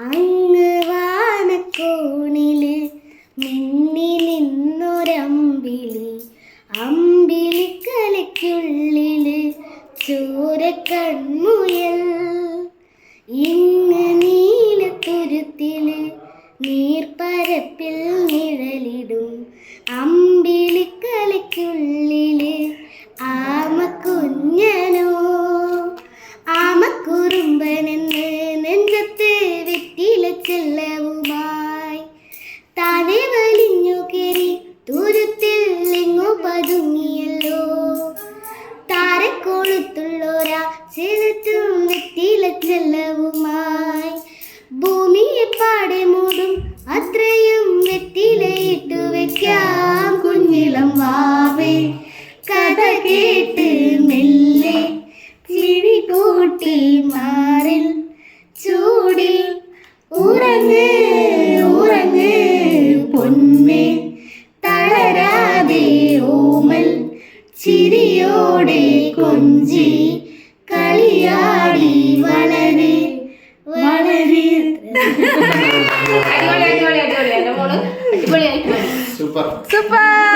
അങ്ങ് വാനക്കോണിൽ മിന്നി നിന്നൊരമ്പിളി അമ്പിളിക്കലയ്ക്കുള്ളിൽ ചോരക്കൺമുയൽ. ഇന്ന് നീലത്തുരുത്തിൽ നീർപ്പരപ്പിൽ നിഴലിടും താരക്കോളത്തുള്ളോരാ ചെലുത്തും വെറ്റില ചെല്ലവുമായി ഭൂമിയെ പാടെ മൂടും അത്രയും വെറ്റിലയിട്ടു വെക്കാം കുഞ്ഞിളം വാവേ. കഥ കേട്ട് മെല്ലെ ചിരി കൂട്ടി മാറിൽ ചൂടിൽ ഉറങ്ങ് ഉറങ്ങ് പൊന്നെ. തളരാതെ ഓമൽ ചിരിയോടെ കളിയാടി വളരെ വളരെ. സൂപ്പർ. സൂപ്പർ.